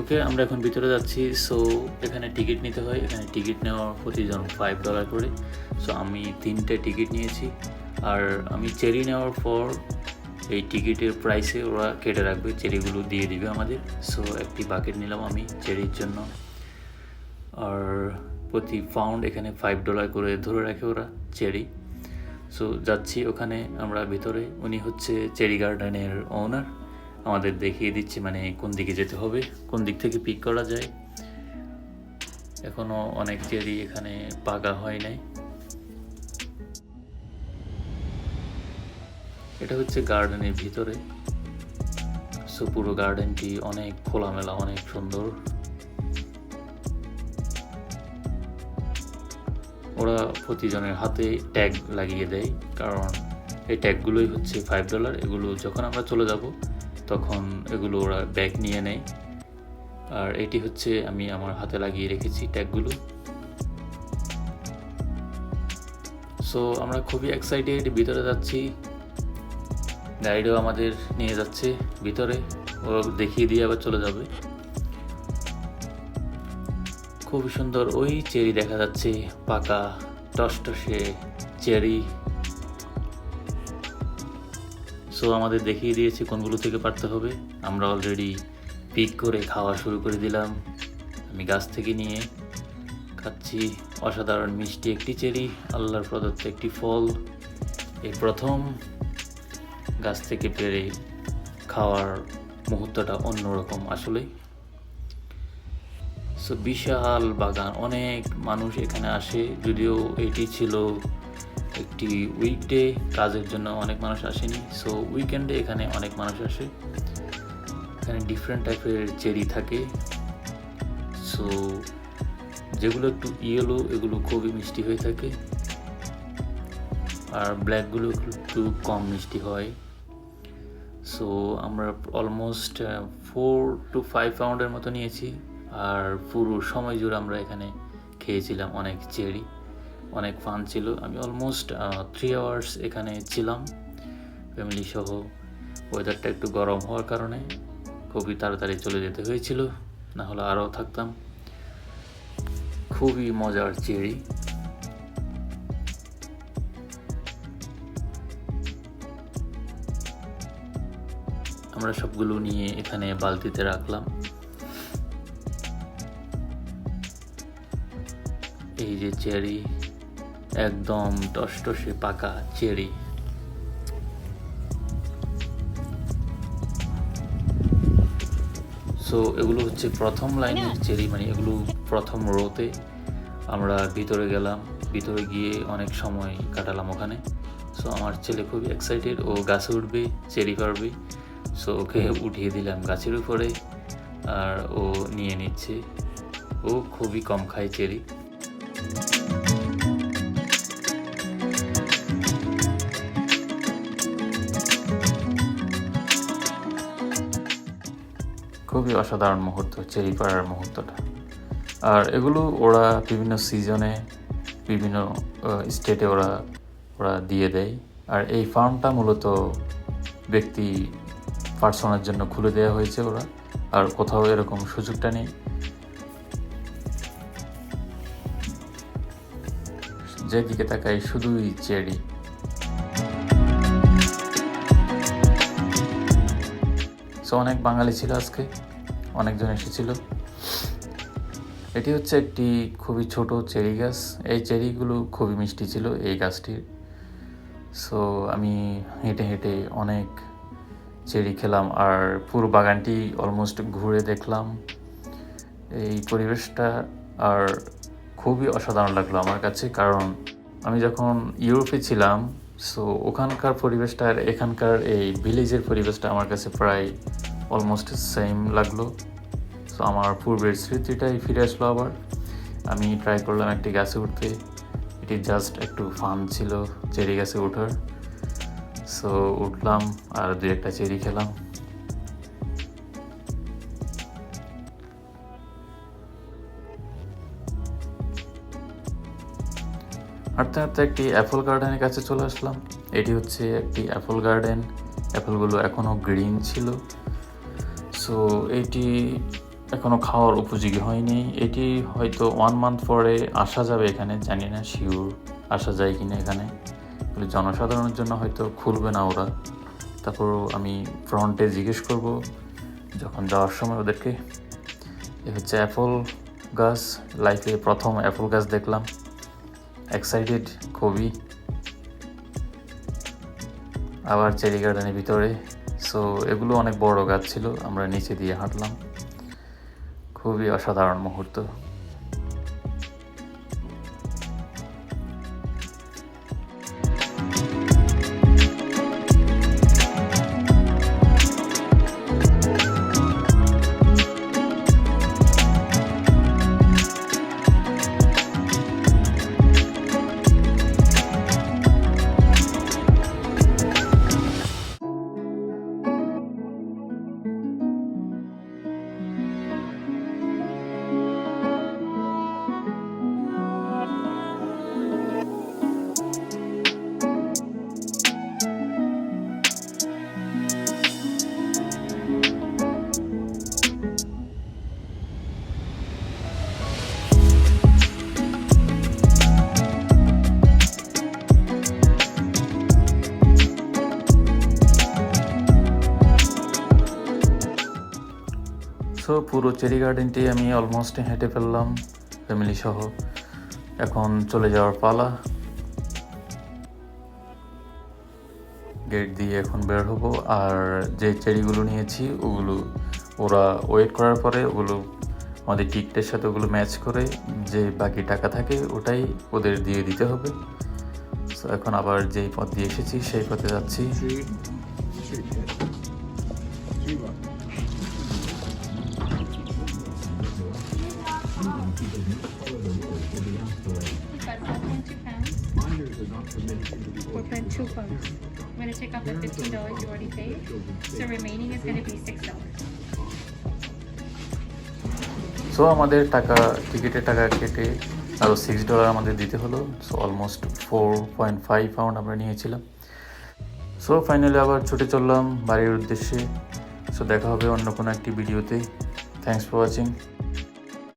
ওকে, আমরা এখন ভিতরে যাচ্ছি। সো এখানে টিকিট নিতে হয়। এখানে টিকিট নেওয়ার প্রতিজন ফাইভ ডলার করে। সো আমি তিনটে টিকিট নিয়েছি। আর আমি চেরি নেওয়ার পর এই টিকিটের প্রাইসে ওরা কেটে রাখবে। চেরিগুলো দিয়ে দিবে আমাদের। সো একটি বাকেট নিলাম আমি চেরির জন্য। আর প্রতি পাউন্ড এখানে ফাইভ ডলার করে ধরে রাখে ওরা চেরি সো যাচ্ছি ওখানে আমরা ভিতরে। উনি হচ্ছে চেরি গার্ডেনের ওনার আমাদের দেখিয়ে দিচ্ছে মানে কোন দিকে যেতে হবে, কোন দিক থেকে পিক করা যায়। এখনও অনেক চেরি এখানে পাকা হয় নাই। এটা হচ্ছে গার্ডেনের ভিতরে। সো পুরো গার্ডেনটি অনেক খোলামেলা, অনেক সুন্দর। ওরা প্রতিজনের হাতে ট্যাগ লাগিয়ে দেয়, কারণ এই ট্যাগগুলোই হচ্ছে ফাইভ ডলার এগুলো যখন আমরা চলে যাব তখন এগুলো ওরা ব্যাগ নিয়ে নেয়। আর এটি হচ্ছে আমি আমার হাতে লাগিয়ে রেখেছি ট্যাগগুলো সো আমরা খুবই এক্সাইটেড ভিতরে যাচ্ছি। গাইডও আমাদের নিয়ে যাচ্ছে ভিতরে। ও দেখিয়ে দিয়ে আবার চলে যাবে। খুবই সুন্দর ওই চেরি দেখা যাচ্ছে, পাকা, টসটসে চেরি। সো আমাদের দেখিয়ে দিয়েছে কোনগুলো থেকে পারতে হবে। আমরা অলরেডি পিক করে খাওয়া শুরু করে দিলাম। আমি গাছ থেকে নিয়ে খাচ্ছি। অসাধারণ মিষ্টি একটি চেরি, আল্লাহর প্রদত্ত একটি ফল। এই প্রথম গাছ থেকে পেরে খাওয়ার মুহূর্তটা অন্যরকম আসলে। সো বিশাল বাগান। অনেক মানুষ এখানে আসে, যদিও এটি ছিল একটি উইকডে কাজের জন্য অনেক মানুষ আসেনি। সো উইকেন্ডে এখানে অনেক মানুষ আসে। এখানে ডিফারেন্ট টাইপের চেরি থাকে। সো যেগুলো একটু ইয়েলো এগুলো খুবই মিষ্টি হয়ে থাকে। আর ব্ল্যাকগুলো একটু কম মিষ্টি হয়। সো আমরা অলমোস্ট ফোর টু ফাইভ পাউন্ডের মতো নিয়েছি। আর পুরো সময় জুড়ে আমরা এখানে খেয়েছিলাম অনেক চেরি। অনেক ফান ছিল। আমি অলমোস্ট থ্রি আওয়ার্স এখানে ছিলাম। ফ্যামিলি সহ ওয়েদারটা একটু গরম হওয়ার কারণে খুবই তাড়াতাড়ি চলে যেতে হয়েছিল। না হলে আরও থাকতাম। খুবই মজার চেরি আমরা সবগুলো নিয়ে এখানে বালতিতে রাখলাম। এই যে চেরি একদম টসটসে পাকা চেরি। সো এগুলো হচ্ছে প্রথম লাইনের চেরি মানে এগুলো প্রথম রোতে আমরা ভিতরে গেলাম। ভিতরে গিয়ে অনেক সময় কাটালাম ওখানে। সো আমার ছেলে খুবই এক্সাইটেড ও গাছে উঠবে, চেরি পারবে। সো ওকে উঠিয়ে দিলাম গাছের উপরে আর ও নিয়ে নিচ্ছে। ও খুবই কম খায় চেরি। খুবই অসাধারণ মুহূর্ত, চেরি পাড়ার মুহূর্তটা। আর এগুলো ওরা বিভিন্ন সিজনে বিভিন্ন স্টেটে ওরা ওরা দিয়ে দেয়। আর এই ফার্মটা মূলত ব্যক্তি পার্সোনার জন্য খুলে দেওয়া হয়েছে ওরা। আর কোথাও এরকম সুযোগটা নেই। যেদিকে তাকাই শুধুই চেরি। সো অনেক বাঙালি ছিল আজকে। অনেকজন এসেছিল। এটি হচ্ছে একটি খুবই ছোট চেরি গাছ। এই চেরিগুলো খুবই মিষ্টি ছিল এই গাছটির। সো আমি হেঁটে হেঁটে অনেক চেরি খেলাম আর পুরো বাগানটি অলমোস্ট ঘুরে দেখলাম। এই পরিবেশটা আর খুবই অসাধারণ লাগল আমার কাছে কারণ আমি যখন ইউরোপে ছিলাম সো ওখানকার পরিবেশটা আর এখানকার এই ভিলেজের পরিবেশটা আমার কাছে প্রায় অলমোস্ট সেম লাগল। সো আমার পূর্বের স্মৃতিটাই ফিরে আসলো আবার। আমি ট্রাই করলাম একটি গাছে উঠতে। এটি জাস্ট একটু ফান ছিল, চেরি গাছে ওঠার। সো উঠলাম আর দু একটা চেরি খেলাম। হাঁটতে হাঁটতে একটি অ্যাপল গার্ডেনের কাছে চলে আসলাম। এটি হচ্ছে একটি অ্যাপল গার্ডেন অ্যাপলগুলো এখনও গ্রিন ছিল। সো এটি এখনও খাওয়ার উপযোগী হয়নি। এটি হয়তো ওয়ান মান্থ পরে আসা যাবে এখানে, জানি না শিওর আসা যায় কি না এখানে জনসাধারণের জন্য হয়তো খুলবে না ওরা। তারপর আমি ফ্রন্টে জিজ্ঞেস করব, যখন যাওয়ার সময় ওদেরকে। এ হচ্ছে অ্যাপল গাছ লাইফে প্রথম অ্যাপল গাছ দেখলাম। এক্সাইটেড খুবই। আবার চেরি গার্ডেনের ভিতরে। সো এগুলো অনেক বড় গাছ ছিল, আমরা নিচে দিয়ে হাঁটলাম। খুবই অসাধারণ মুহূর্ত। সো পুরো চেরি গার্ডেনটি আমি অলমোস্ট হেঁটে ফেললাম ফ্যামিলি সহ। এখন চলে যাওয়ার পালা। গেট দিয়ে এখন বের হব। আর যে চেরিগুলো নিয়েছি, ওগুলো ওরা ওয়েট করার পরে ওগুলো আমাদের টিকটের সাথে ওগুলো ম্যাচ করে, যে বাকি টাকা থাকে ওটাই ওদের দিয়ে দিতে হবে। সো এখন আবার যেই পথ দিয়ে এসেছি, সেই পথে যাচ্ছি। Point two pounds. I'm gonna take off the fifteen dollars you already paid. So remaining is gonna be six dollars. So আমাদের টাকা টিকিটের টাকা কেটে আরও সিক্স ডলার আমাদের দিতে হলো so almost four point five pound আমরা নিয়েছিলাম সো ফাইনালি আবার ছুটে চললাম বাড়ির উদ্দেশ্যে সো দেখা হবে অন্য কোনো একটি ভিডিওতে থ্যাংকস ফর ওয়াচিং